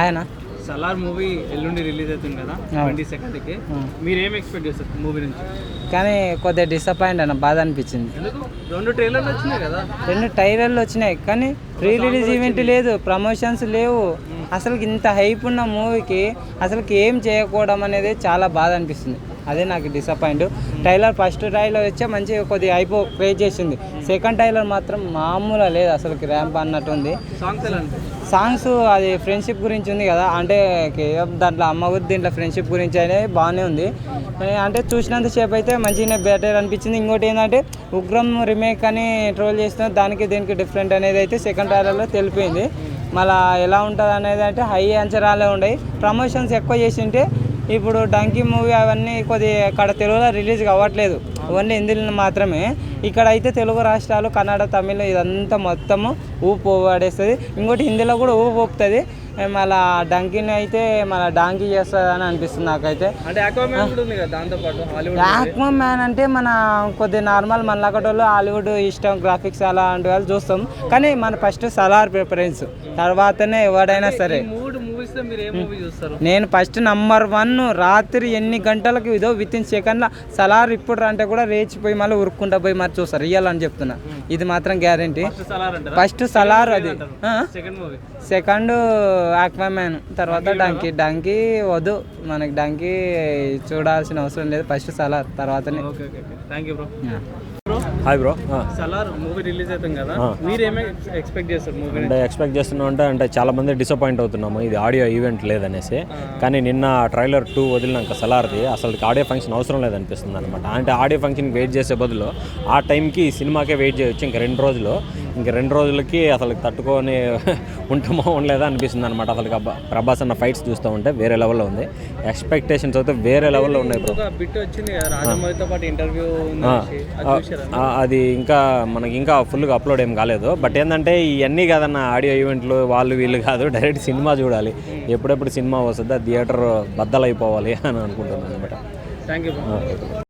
ఆయన? సలార్ మూవీ ఎల్లుండి రిలీజ్ అవుతుంది కదా ట్వంటీ సెకండ్కి. మీరు ఏం ఎక్స్పెక్ట్ చేస్తారు మూవీ నుంచి? కానీ కొద్దిగా డిసప్పాయింట్ అన్న బాధ అనిపించింది. రెండు ట్రైలర్లు వచ్చినాయి కదా. రెండు టైలర్లు వచ్చినాయి కానీ ప్రీ రిలీజ్ ఈవెంట్ లేదు ప్రమోషన్స్ లేవు. అసలు ఇంత హైప్ ఉన్న మూవీకి అసలుకి ఏం చేయకపోవడం అనేది చాలా బాధ అనిపిస్తుంది. అదే నాకు డిసప్పాయింట్ టైలర్ ఫస్ట్ టైలర్ వచ్చే మంచిగా కొద్దిగా హైప్ క్రియేట్ చేసింది. సెకండ్ టైలర్ మాత్రం మామూలుగా లేదు అసలుకి ర్యాంప్ అన్నట్టు ఉంది. సాంగ్స్ అది ఫ్రెండ్షిప్ గురించి ఉంది కదా అంటే కేఎఫ్ దాంట్లో అమ్మ గురించి దీంట్లో ఫ్రెండ్షిప్ గురించి అనేది బాగానే ఉంది. అంటే చూసినంతసేపు అయితే మంచిగానే బెటర్ అనిపించింది. ఇంకోటి ఏంటంటే ఉగ్రం రిమేక్ అని ట్రోల్ చేసిన దానికి దీనికి డిఫరెంట్ అనేది అయితే సెకండ్ ట్రైలర్లో తెలిపింది మళ్ళీ ఎలా ఉంటుంది అనేది అంటే హై అంచనాలే ఉన్నాయి ప్రమోషన్స్ ఎక్కువ చేసింటే ఇప్పుడు డంకీ మూవీ అవన్నీ కొద్దిగా ఇక్కడ తెలుగులో రిలీజ్ కావట్లేదు. ఓన్లీ హిందీలో మాత్రమే. ఇక్కడ అయితే తెలుగు రాష్ట్రాలు కన్నడ తమిళ్ ఇదంతా మొత్తము ఊపు పడేస్తుంది. ఇంకోటి హిందీలో కూడా ఊపు ఊపుతుంది. మళ్ళీ డంకీని అయితే మళ్ళీ డాంకీ చేస్తుంది అని అనిపిస్తుంది నాకైతే. యాక్మా మ్యాన్ అంటే మన కొద్ది నార్మల్ మనలాకటోళ్ళు హాలీవుడ్ ఇష్టం గ్రాఫిక్స్ అలాంటి వాళ్ళు చూస్తాం. కానీ మన ఫస్ట్ సలార్ ప్రిఫరెన్స్ తర్వాతనే ఎవడైనా సరే. నేను ఫస్ట్ నంబర్ వన్ రాత్రి ఎన్ని గంటలకు ఇదో విత్ ఇన్ సెకండ్ల సలార్ ఇప్పుడు అంటే కూడా రేచిపోయి మళ్ళీ ఉరుక్కుంటా పోయి మరి చూస్తారు. రియల్ అని చెప్తున్నా. ఇది మాత్రం గ్యారంటీ ఫస్ట్ సలార్ అది. సెకండ్ ఆక్వామ్యాన్ తర్వాత డంకీ డంకీ వద్దు. మనకి డంకీ చూడాల్సిన అవసరం లేదు. ఫస్ట్ సలార్. తర్వాతనే. Bro hi bro Salaar movie release అవుతుంది కదా. మీరు ఏమే ఎక్స్పెక్ట్ చేస్తారు మూవీ అంటే ఎక్స్పెక్ట్ చేస్తున్నాం అంటే అంటే చాలా మంది డిసప్పాయింట్ అవుతున్నాము. ఇది ఆడియో ఈవెంట్ లేదనేసి. కానీ నిన్న ట్రైలర్ టూ వదిలినాక సలార్ది అసలు ఆడియో ఫంక్షన్ అవసరం లేదనిపిస్తుంది అనమాట అంటే ఆడియో ఫంక్షన్ వెయిట్ చేసే బదులు ఆ టైంకి ఈ సినిమాకే వెయిట్ చేయొచ్చు. ఇంక రెండు రోజులు ఇంక రెండు రోజులకి అసలు తట్టుకొని ఉంటామో ఉండలేదా అనిపిస్తుంది అనమాట అసలు ప్రభాస్ అన్న ఫైట్స్ చూస్తూ ఉంటే వేరే లెవెల్లో ఉంది. ఎక్స్పెక్టేషన్స్ అయితే వేరే లెవెల్లో ఉన్నాయి ఇంటర్వ్యూ. అది ఇంకా మనకి ఇంకా ఫుల్గా అప్లోడ్ ఏం కాలేదు. బట్ ఏంటంటే ఇవన్నీ కాదన్న ఆడియో ఈవెంట్లు వాళ్ళు వీళ్ళు కాదు డైరెక్ట్ సినిమా చూడాలి. ఎప్పుడెప్పుడు సినిమా వస్తుందో థియేటర్ బద్దలైపోవాలి అని అనుకుంటున్నాను అనమాట థ్యాంక్ యూ